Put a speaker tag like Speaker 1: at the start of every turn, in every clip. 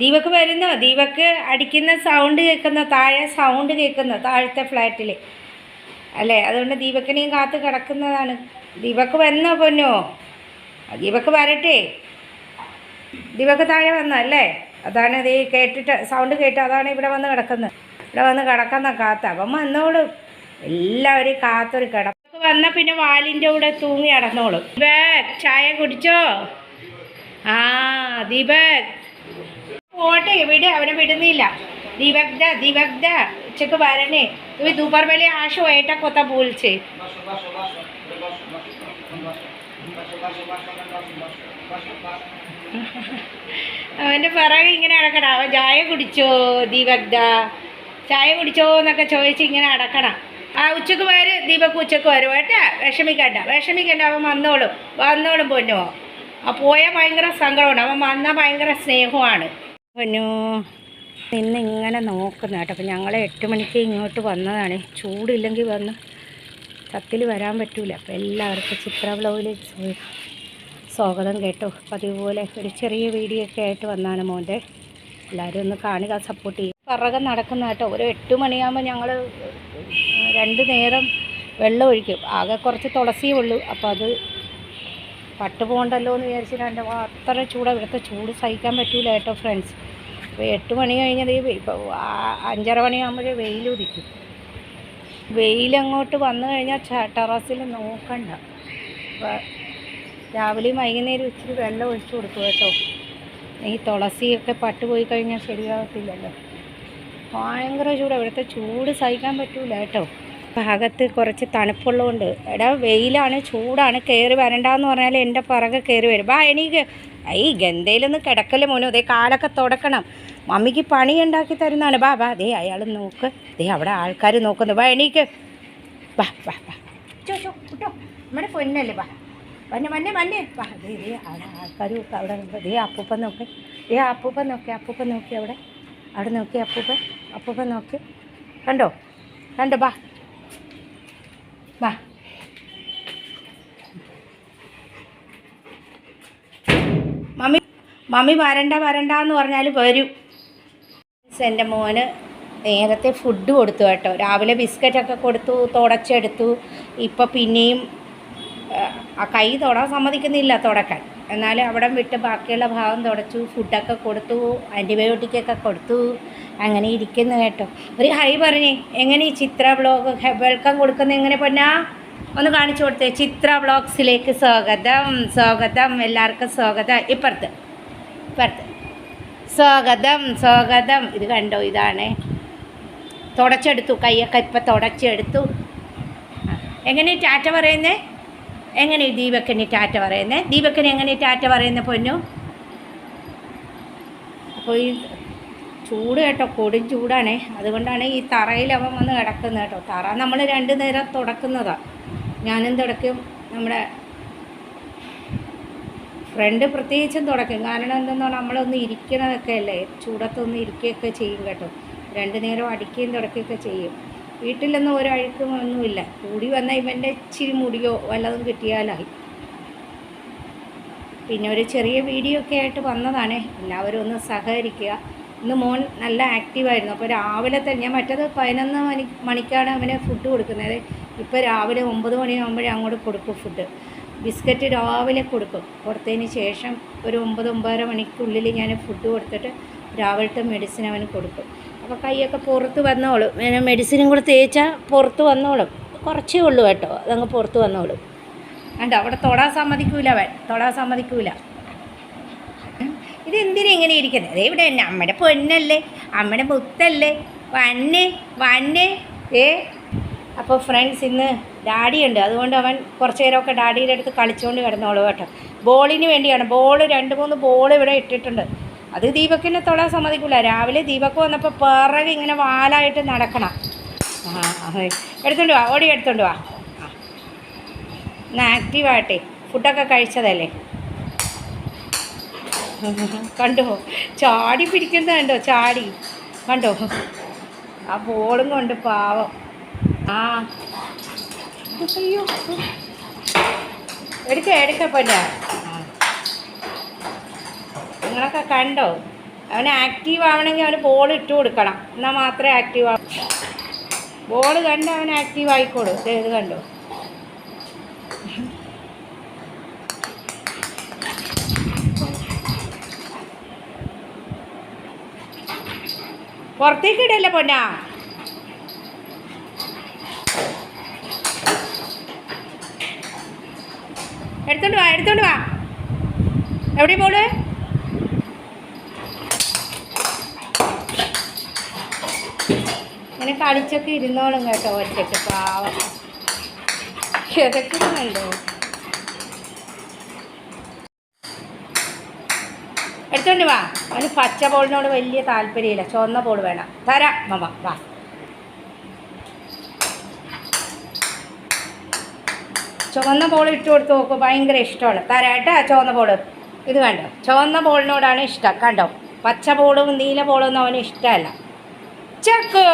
Speaker 1: ദീപക്ക് വരുന്നോ. ദീപക്ക് അടിക്കുന്ന സൗണ്ട് കേൾക്കുന്ന. താഴെ സൗണ്ട് കേൾക്കുന്ന. താഴത്തെ ഫ്ലാറ്റിൽ അല്ലേ? അതുകൊണ്ട് ദീപക്കിനെയും കാത്ത് കിടക്കുന്നതാണ്. ദീപക്ക് വന്നോ പൊന്നോ? ദീപക്ക് വരട്ടെ. ദീപക്ക് താഴെ വന്നോ? അല്ലേ? അതാണ് ഇത് കേട്ടിട്ട് സൗണ്ട് കേട്ട് അതാണ് ഇവിടെ വന്ന് കിടക്കുന്നത്. ഇവിടെ വന്ന് കിടക്കുന്ന കാത്ത. അപ്പം വന്നോളും. എല്ലാവരും കാത്തൊരു കിടപ്പ്. വന്ന പിന്നെ വാലിന്റെ കൂടെ തൂങ്ങി അടന്നോളും ദീപക് ചായ കുടിച്ചോ? ആ ദീപക്. പോട്ടെ ഇവിടെ അവനെ വിടുന്നില്ല দিবাকদা দিবাকদা উচ্চকে বাড়ানে তুমি দুপুর বেলে আসো এটা কথা বলছে അവൻ്റെ പിറകെ ഇങ്ങനെ അടക്കണം അവൻ ചായ കുടിച്ചോ ദീപക്ദ ചായ കുടിച്ചോ എന്നൊക്കെ ചോദിച്ച് ഇങ്ങനെ അടക്കണം ആ ഉച്ചക്ക് വരെ ദീപക്ക് ഉച്ചക്ക് വരും കേട്ടാ വിഷമിക്കണ്ട വിഷമിക്കണ്ട അവൻ വന്നോളും വന്നോളും പൊന്നോ ആ പോയാൽ ഭയങ്കര സങ്കടമാണ് അവൻ വന്നാൽ ഭയങ്കര സ്നേഹമാണ് പൊന്നു നിന്ന് ഇങ്ങനെ നോക്കുന്ന കേട്ടോ. അപ്പം ഞങ്ങൾ എട്ട് മണിക്ക് ഇങ്ങോട്ട് വന്നതാണ്. ചൂടില്ലെങ്കിൽ വന്ന് കത്തിൽ വരാൻ പറ്റൂല. അപ്പം എല്ലാവർക്കും ചിത്ര ബ്ലോഗിൽ സ്വാഗതം കേട്ടോ. പതിവ് അതുപോലെ ഒരു ചെറിയ വീഡിയോ ഒക്കെ ആയിട്ട് വന്നാണ് മോന്റെ. എല്ലാവരും ഒന്ന് കാണുക സപ്പോർട്ട് ചെയ്യും പിറകെ നടക്കുന്ന കേട്ടോ ഒരു എട്ട് മണിയാകുമ്പോൾ ഞങ്ങൾ രണ്ട് നേരം വെള്ളം ഒഴിക്കും. ആകെ കുറച്ച് തുളസിയേ ഉള്ളൂ. അപ്പോൾ അത് പട്ട് പോകണ്ടല്ലോ എന്ന് വിചാരിച്ചിട്ട് എന്റെ അത്ര ചൂട്. ഇവിടുത്തെ ചൂട് സഹിക്കാൻ പറ്റൂല കേട്ടോ ഫ്രണ്ട്സ് ഇപ്പോൾ എട്ട് മണി കഴിഞ്ഞത് ഇപ്പോൾ അഞ്ചര മണിയാകുമ്പോഴേ വെയിൽ ഉദിക്കും. വെയിലങ്ങോട്ട് വന്നു കഴിഞ്ഞാൽ ടെറസിൽ നോക്കണ്ട. രാവിലെയും വൈകുന്നേരം ഇച്ചിരി വെള്ളം ഒഴിച്ചു കൊടുക്കും കേട്ടോ. ഈ തുളസിയൊക്കെ പട്ട് പോയി കഴിഞ്ഞാൽ ശരിയാകത്തില്ലല്ലോ. ഭയങ്കര ചൂട്. ഇവിടുത്തെ ചൂട് സഹിക്കാൻ പറ്റൂല കേട്ടോ. ഭാഗത്ത് കുറച്ച് തണുപ്പുള്ളതുകൊണ്ട് എടാ വെയിലാണ് ചൂടാണ് കയറി വരണ്ടെന്ന് പറഞ്ഞാൽ എന്റെ പിറകെ കയറി വരും. ബാ എനിക്ക് ഈ ഗന്ധയിലൊന്ന് കിടക്കൽ മോനോ. അതേ കാലൊക്കെ തുടക്കണം. മമ്മിക്ക് പണി ഉണ്ടാക്കി തരുന്നതാണ്. ബാ ബാ അതേ അയാൾ നോക്ക്. അതേ അവിടെ ആൾക്കാർ നോക്കുന്നു. ബാ എണീക്ക്. ബാ ബാ ബാ. ചോ ചോ കിട്ടോ. നമ്മുടെ പൊന്നല്ലേ ബാ. മന്നെ മന്നെ മന്നെ വാ ദേ ദേ അവിടെ ആൾക്കാർ അവിടെ ഇതേ അപ്പൂപ്പ നോക്ക്. ഏ അപ്പൂപ്പൻ നോക്കി അപ്പൂപ്പൻ നോക്കി അവിടെ. അവിടെ നോക്കി അപ്പൂപ്പൻ. അപ്പൂപ്പൻ നോക്കി. കണ്ടോ? കണ്ടോ ബാ. ബാ മമ്മി മമ്മി വരണ്ട വരണ്ട എന്ന് പറഞ്ഞാൽ വരും എന്റെ മോന് നേരത്തെ ഫുഡ് കൊടുത്തു കേട്ടോ. രാവിലെ ബിസ്ക്കറ്റൊക്കെ കൊടുത്തു തുടച്ചെടുത്തു. ഇപ്പം പിന്നെയും കൈ തൊടാൻ സമ്മതിക്കുന്നില്ല തുടക്കാൻ. എന്നാൽ അവിടെ വിട്ട് ബാക്കിയുള്ള ഭാഗം തുടച്ചു ഫുഡൊക്കെ കൊടുത്തു ആന്റിബയോട്ടിക്കൊക്കെ കൊടുത്തു. അങ്ങനെ ഇരിക്കുന്നു കേട്ടോ. ഒരു ഹൈ പറഞ്ഞേ എങ്ങനെ ഈ ചിത്ര ബ്ലോഗ് വെൽക്കം കൊടുക്കുന്ന എങ്ങനെ പൊന്നാ? ഒന്ന് കാണിച്ചു കൊടുത്തേ. ചിത്ര ബ്ലോഗ്സിലേക്ക് സ്വാഗതം സ്വാഗതം എല്ലാവർക്കും സ്വാഗതം. ഇപ്പുറത്ത് ഇപ്പുറത്ത്. സ്വാഗതം സ്വാഗതം. ഇത് കണ്ടോ? ഇതാണ്. തുടച്ചെടുത്തു കൈയൊക്കെ ഇപ്പം തുടച്ചെടുത്തു. എങ്ങനെ ടാറ്റ പറയുന്നേ? എങ്ങനെ ദീപക്കന് ടാറ്റ പറയുന്നേ? ദീപക്കന് എങ്ങനെ ടാറ്റ പറയുന്ന പൊന്നു? അപ്പോൾ ഈ ചൂട് കേട്ടോ കൊടും ചൂടാണേ. അതുകൊണ്ടാണ് ഈ തറയിൽ അവൻ വന്ന് കിടക്കുന്നത് കേട്ടോ. തറ നമ്മൾ രണ്ട് നേരം തുടക്കുന്നതാണ് ഞാനും തുടക്കും നമ്മുടെ ഫ്രണ്ട് പ്രത്യേകിച്ചും തുടക്കും കാരണം എന്തെന്നാണ് നമ്മളൊന്ന് ഇരിക്കണതൊക്കെ അല്ലേ? ചൂടത്തൊന്ന് ഇരിക്കുകയൊക്കെ ചെയ്യും കേട്ടോ. രണ്ട് നേരം അടിക്കുകയും തുടക്കുകയൊക്കെ ചെയ്യും. വീട്ടിലൊന്നും ഒരു അഴുക്കും ഒന്നുമില്ല. കൂടി വന്ന ഇവന്റെ ഇച്ചിരി മുടിയോ വല്ലതും കിട്ടിയാലായി. പിന്നെ ഒരു ചെറിയ വീഡിയോ ഒക്കെ ആയിട്ട് വന്നതാണ്. എല്ലാവരും ഒന്ന് സഹകരിക്കുക. ഇന്ന് മോൻ നല്ല ആക്റ്റീവായിരുന്നു അപ്പോൾ രാവിലെ തന്നെ ഞാൻ മറ്റത് പതിനൊന്ന് മണി മണിക്കാണ് അവന് ഫുഡ് കൊടുക്കുന്നത്. ഇപ്പോൾ രാവിലെ ഒമ്പത് മണിയാകുമ്പോഴേ അങ്ങോട്ട് കൊടുക്കും ഫുഡ് ബിസ്ക്കറ്റ് രാവിലെ കൊടുക്കും. കൊടുത്തതിന് ശേഷം ഒരു ഒമ്പത് ഒമ്പതര മണിക്കുള്ളിൽ ഞാൻ ഫുഡ് കൊടുത്തിട്ട് രാവിലത്തെ മെഡിസിൻ അവന് കൊടുക്കും. അപ്പോൾ കൈയൊക്കെ പുറത്ത് വന്നോളും. പിന്നെ മെഡിസിനും കൂടെ തേച്ചാൽ പുറത്ത് വന്നോളും. കുറച്ചേ ഉള്ളൂ കേട്ടോ. അതങ്ങ് പുറത്ത് വന്നോളും. അണ്ട അവിടെ തൊടാൻ സമ്മതിക്കൂല അവൻ. തൊടാൻ സമ്മതിക്കൂല. ഇതെന്തിനാ ഇങ്ങനെ ഇരിക്കുന്നത് അതേ ഇവിടെ തന്നെ. അമ്മയുടെ പൊന്നല്ലേ. അമ്മയുടെ മുത്തല്ലേ. വന്നെ വന്നെ. ഏ? അപ്പോൾ ഫ്രണ്ട്സ് ഇന്ന് ഡാഡിയുണ്ട് അതുകൊണ്ട് അവൻ കുറച്ച് നേരമൊക്കെ ഡാഡിയുടെ അടുത്ത് കളിച്ചുകൊണ്ട് കിടന്നോളൂ കേട്ടോ. ബോളിന് വേണ്ടിയാണ്. ബോൾ രണ്ട് മൂന്ന് ബോൾ ഇവിടെ ഇട്ടിട്ടുണ്ട്. അത് ദീപക്കിനെ തൊടാൻ സമ്മതിക്കില്ല രാവിലെ ദീപക്ക് വന്നപ്പോൾ പിറകെ ഇങ്ങനെ വാലായിട്ട് നടക്കണം. ആ എടുത്തോണ്ട് വാ ഓടി എടുത്തോണ്ട് വാ. ആ. ഒന്ന് ആക്റ്റീവായിട്ടെ ഫുഡൊക്കെ കഴിച്ചതല്ലേ? കണ്ടോ? ചാടി പിടിക്കുന്നത് കണ്ടോ? ചാടി. കണ്ടോ? ആ ബോളും കൊണ്ട് പാവം. ആ. അയ്യോ. എടുക്ക എടുക്ക പൊന്ന. നിങ്ങളൊക്കെ കണ്ടോ? അവൻ ആക്റ്റീവ് ആവണമെങ്കിൽ അവന് ബോൾ ഇട്ട് കൊടുക്കണം. എന്നാൽ മാത്രമേ ആക്റ്റീവ് ആവൂ. ബോൾ കണ്ട് അവൻ ആക്റ്റീവ് ആയിക്കോളൂ. ഇത് കണ്ടോ? പുറത്തേക്ക് ഇടല്ലേ പൊന്നാ? എടുത്തോണ്ട് വാ എടുത്തോണ്ട് വാ. എവിടെ പോൾ ഇങ്ങനെ കളിച്ചൊക്കെ ഇരുന്നോളും കേട്ടോ ഒറ്റയ്ക്ക് പാവം. കിതക്കുന്നുണ്ടോ എടുത്തോണ്ട് വാ. അവന് പച്ച ബോളിനോട് വലിയ താല്പര്യമില്ല. ചുവന്ന ബോൾ വേണം. തരാം മമ്മ വാ. ചുവന്ന ബോൾ ഇട്ട് കൊടുത്ത് നോക്കും ഭയങ്കര ഇഷ്ടമാണ്. തരാട്ടാ ചുവന്ന ബോൾ. ഇത് കണ്ടോ? ചുവന്ന ബോളിനോടാണ് ഇഷ്ടം. കണ്ടോ? പച്ച ബോളും നീല ബോളും അവന് ഇഷ്ടമല്ല. ചക്ക്?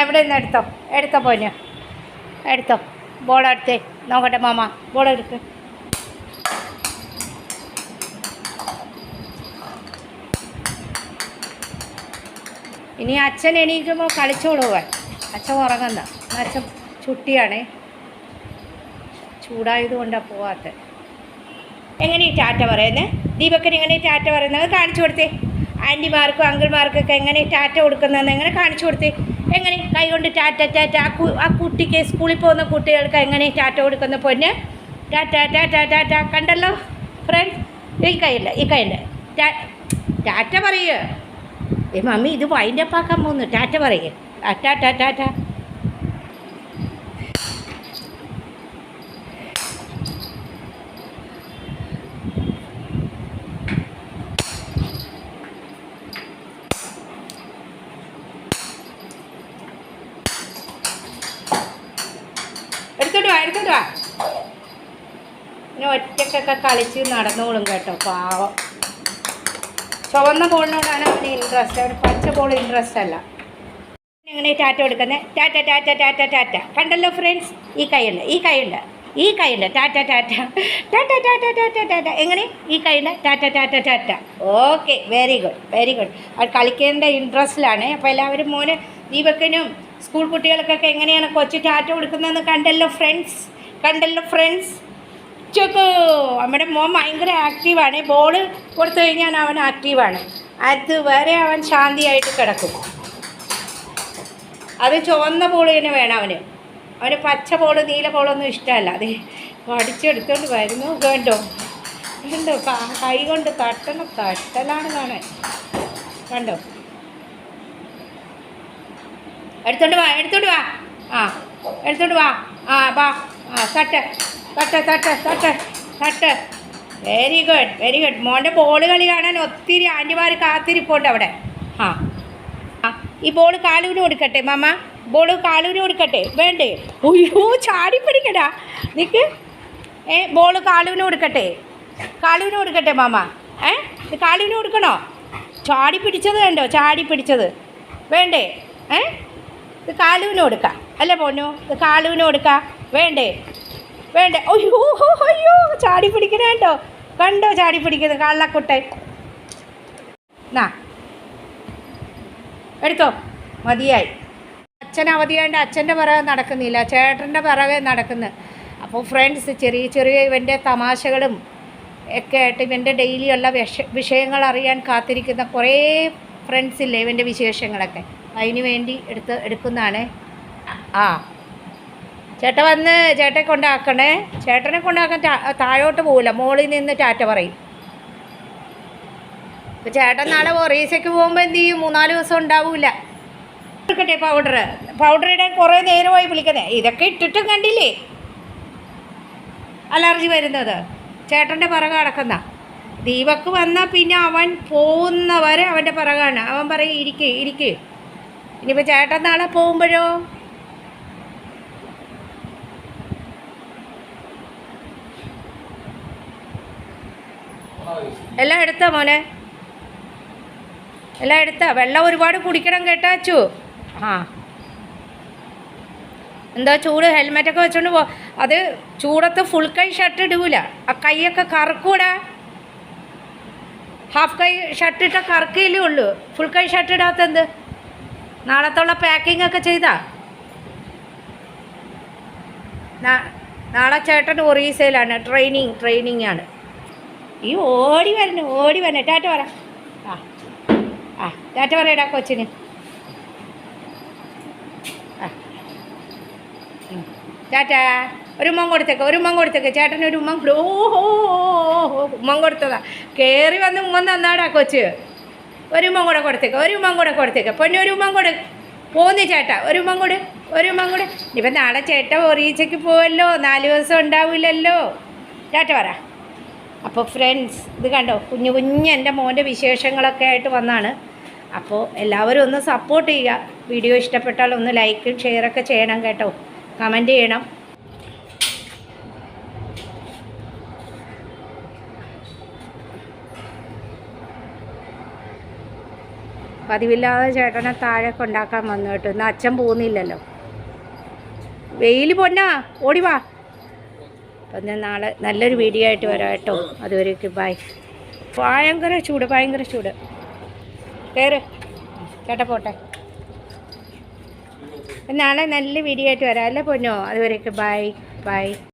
Speaker 1: ഇവിടെ നിന്ന് എടുത്തോ. എടുത്തോ പോന്നെ. എടുത്തോ. ബോൾ എടുത്തേ. നോക്കട്ടെ മാമ ബോൾ എടുക്ക്. ഇനി അച്ഛൻ എണീക്കുമ്പോൾ കളിച്ചോളൂ അച്ഛൻ ഉറങ്ങുന്ന. അച്ഛൻ ചുട്ടിയാണേ. ചൂടായത് കൊണ്ടാണ് പോവാത്ത എങ്ങനെ ടാറ്റ പറയുന്നത് ദീപക്കൻ എങ്ങനെ ടാറ്റ പറയുന്നത് കാണിച്ചു കൊടുത്തേ. ആന്റിമാർക്കും അങ്കിൾമാർക്കൊക്കെ എങ്ങനെ ടാറ്റ കൊടുക്കുന്നതെന്ന് എങ്ങനെ കാണിച്ചു കൊടുത്തേ? എങ്ങനെ കൈ കൊണ്ട് ടാറ്റ ടാറ്റ ആ ആ കുട്ടിക്ക് സ്കൂളിൽ പോകുന്ന കുട്ടികൾക്ക് എങ്ങനെ ടാറ്റ കൊടുക്കുന്ന പൊന്ന്? ടാറ്റ ടാറ്റ ടാറ്റ കണ്ടല്ലോ? ഫ്രണ്ട്സ് ഈ കൈയില്ല ഈ കൈയില്ല. ടാറ്റ പറയുക ഏ മമ്മി ഇത് വൈൻഡപ്പാക്കാൻ പോകുന്നു. ടാറ്റ പറയേ. ടാറ്റ ടാറ്റ എടുത്തോട്ട് വാ പിന്നെ ഒറ്റക്കൊക്കെ കളിച്ച് നടന്നോളും കേട്ടോ പാവം. ചുവന്ന ബോളിനോടാണ് അവന് ഇൻട്രസ്റ്റ് അവന് പച്ച ബോൾ ഇൻട്രസ്റ്റ് അല്ല. ഇങ്ങനെ ടാറ്റ കൊടുക്കുന്നത് ടാറ്റ ടാറ്റ ടാറ്റ ടാറ്റ. കണ്ടല്ലോ ഫ്രണ്ട്സ് ഈ കൈയുണ്ട് ഈ കൈയുണ്ട് ഈ കൈയുണ്ട്. Tata tata tata tata tata Tata എങ്ങനെ? ഈ കൈയുണ്ട്. Tata tata tata okay very good very good അവർ കളിക്കേണ്ട ഇൻട്രസ്റ്റിലാണ് അപ്പോൾ എല്ലാവരും മോന് ദീപക്കനും സ്കൂൾ കുട്ടികൾക്കൊക്കെ എങ്ങനെയാണ് കൊച്ചു ടാറ്റ കൊടുക്കുന്നതെന്ന് കണ്ടല്ലോ ഫ്രണ്ട്സ് കണ്ടല്ലോ ഫ്രണ്ട്സ് ചോക്കോ നമ്മുടെ മോൻ ഭയങ്കര ആക്റ്റീവാണ് ബോൾ കൊടുത്തു കഴിഞ്ഞാൽ അവൻ ആക്റ്റീവാണ് അതുവരെ അവൻ ശാന്തിയായിട്ട് കിടക്കും. അത് ചുവന്ന ബോൾ തന്നെ വേണം അവന്. അവന് പച്ച ബോൾ നീല ബോളൊന്നും ഇഷ്ടമല്ല. അത് പഠിച്ചെടുത്തോണ്ട് വരുന്നു. കേട്ടോ കണ്ടോ? കൈ കൊണ്ട് തട്ടണം. തട്ടലാണ് കാണാൻ കണ്ടോ? എടുത്തോണ്ട് വാ എടുത്തോണ്ട് വാ. ആ എടുത്തോണ്ട് വാ. ആ വാ. ആ തട്ട് തട്ട് തട്ട് തട്ട് തട്ട്. വെരി ഗുഡ് വെരി ഗുഡ് മോന്റെ ബോൾ കളി കാണാൻ ഒത്തിരി ആന്റിമാർ കാത്തിരിപ്പുണ്ട് അവിടെ. ആ. ഈ ബോൾ കാലുവിന് കൊടുക്കട്ടെ മാമ. ബോൾ കാലുവിന് കൊടുക്കട്ടെ. വേണ്ടേ? അയ്യോ ചാടി പിടിക്കടാ നിക്ക്. ഏ ബോൾ കാലുവിന് കൊടുക്കട്ടെ. കാലുവിന് കൊടുക്കട്ടെ മാമ. ഏ കാലുവിന് കൊടുക്കണോ? ചാടി പിടിച്ചത് വേണ്ടോ ചാടി പിടിച്ചത് വേണ്ടേ? ഏ? ഇത് കാലുവിന് കൊടുക്കാം. അല്ലേ പോന്നു? ഇത് കാലുവിന് കൊടുക്കാം. വേണ്ടേ? വേണ്ടേ? അയ്യോ അയ്യോ ചാടി പിടിക്കണേ കണ്ടോ? കണ്ടോ ചാടി പിടിക്കുന്നത് കള്ളക്കുട്ടൻ? നാ. എടുത്തോ. മതിയായി. അച്ഛൻ അവധിയാണ്ട് അച്ഛന്റെ പിറകെ നടക്കുന്നില്ല. ചേട്ടന്റെ പിറകെ നടക്കുന്നു. അപ്പോൾ ഫ്രണ്ട്സ് ചെറിയ ചെറിയ ഇവന്റെ തമാശകളും ഒക്കെ ആയിട്ട് ഇവന്റെ ഡെയിലിയുള്ള വിഷ വിഷയങ്ങൾ അറിയാൻ കാത്തിരിക്കുന്ന കുറേ ഫ്രണ്ട്സ് ഇല്ലേ ഇവന്റെ വിശേഷങ്ങളൊക്കെ? അതിന് വേണ്ടി എടുത്ത് എടുക്കുന്നതാണ്. ആ. ചേട്ട വന്ന് ചേട്ടനെ കൊണ്ടാക്കണേ. ചേട്ടനെ കൊണ്ടാക്കാൻ താഴോട്ട് പോകില്ല മോളിൽ നിന്ന് ടാറ്റ പറയും. ഇപ്പം ചേട്ടൻ നാളെ ഒറീസയ്ക്ക് പോകുമ്പോൾ എന്ത് ചെയ്യും? മൂന്നാൽ ദിവസം ഉണ്ടാവില്ല എടുക്കട്ടെ പൗഡർ പൗഡർ ഇടാൻ കുറേ നേരമായി വിളിക്കുന്നത് ഇതൊക്കെ ഇട്ടിട്ടും കണ്ടില്ലേ? അലർജി വരുന്നത്. ചേട്ടന്റെ പിറകെ കിടക്കുന്ന ദീപക്ക് വന്നാൽ പിന്നെ അവൻ പോകുന്നവരെ അവന്റെ പിറകാണ്. അവൻ പറയും ഇരിക്കേ ഇരിക്ക്. ഇനിയിപ്പോൾ ചേട്ടൻ നാളെ പോകുമ്പോഴോ? എല്ലാം എടുത്താ മോനെ? എല്ലാം എടുത്താ? വെള്ളം ഒരുപാട് കുടിക്കണം കേട്ടോ അച്ചു. ആ. എന്താ ചൂട്? ഹെൽമെറ്റൊക്കെ വെച്ചോണ്ട് പോ. അത് ചൂടത്ത് ഫുൾ കൈ ഷർട്ട് ഇടൂല. ആ കൈയൊക്കെ കറക്കൂടാ. ഹാഫ് കൈ ഷർട്ട് ഇട്ട കറക്കയിലേ ഉള്ളൂ. ഫുൾ കൈ ഷർട്ട് ഇടാത്ത എന്ത്? നാളത്തുള്ള പാക്കിംഗ് ഒക്കെ ചെയ്താ? നാളെ ചേട്ടൻ ഒറീസയിലാണ്. ട്രെയിനിങ് ട്രെയിനിങ് ആണ്. ഈ ഓടി വരണു ഓടി വരണേ. ടാറ്റ പറ. ആ ആ ടാറ്റ പറയടാ കൊച്ചിന്. ആ. ടാറ്റ ഒരു ഉമ്മം കൊടുത്തേക്ക് ഒരു ഉമ്മം കൊടുത്തേക്ക്. ചേട്ടൻ ഒരു ഓ ഓഹോ ഉമ്മം കൊടുത്തതാ. കയറി വന്ന് ഉമ്മം തന്നാടാ കൊച്ച്. ഒരു ഉമ്മം കൂടെ കൊടുത്തേക്ക് ഒരു ഉമ്മം കൂടെ കൊടുത്തേക്ക്. പൊന്നെ ഒരു ഉമ്മം കൂടെ. പോന്ന് ചേട്ടാ ഒരു ഉമ്മം കൂടെ ഒരു ഉമ്മം കൂടെ. ഇപ്പം നാളെ ചേട്ട ഒറീച്ചയ്ക്ക് പോവല്ലോ നാല് ദിവസം ഉണ്ടാവില്ലല്ലോ ചേട്ട പറ. അപ്പോൾ ഫ്രണ്ട്സ് ഇത് കണ്ടോ? കുഞ്ഞു കുഞ്ഞ് എന്റെ മോന്റെ വിശേഷങ്ങളൊക്കെ ആയിട്ട് വന്നാണ്. അപ്പോൾ എല്ലാവരും ഒന്ന് സപ്പോർട്ട് ചെയ്യുക. വീഡിയോ ഇഷ്ടപ്പെട്ടാൽ ഒന്ന് ലൈക്കും ഷെയറൊക്കെ ചെയ്യണം കേട്ടോ. കമന്റ് ചെയ്യണം. പതിവില്ലാതെ ചേട്ടനെ താഴെ കൊണ്ടാക്കാൻ വന്നു കേട്ടോ. ഇന്ന് അച്ഛൻ പോകുന്നില്ലല്ലോ. വെയിൽ പൊന്നാ. ഓടി വാ. അപ്പം ഞാൻ നാളെ നല്ലൊരു വീഡിയോ ആയിട്ട് വരാം കേട്ടോ. അതുവരേക്ക് ബൈ. ഭയങ്കര ചൂട് ഭയങ്കര ചൂട്. കയറ് ചേട്ടാ പോട്ടെ. നാളെ നല്ല വീഡിയോ ആയിട്ട് വരാം അല്ലേ പൊന്നോ? അതുവരേക്ക് ബൈ. ബൈ.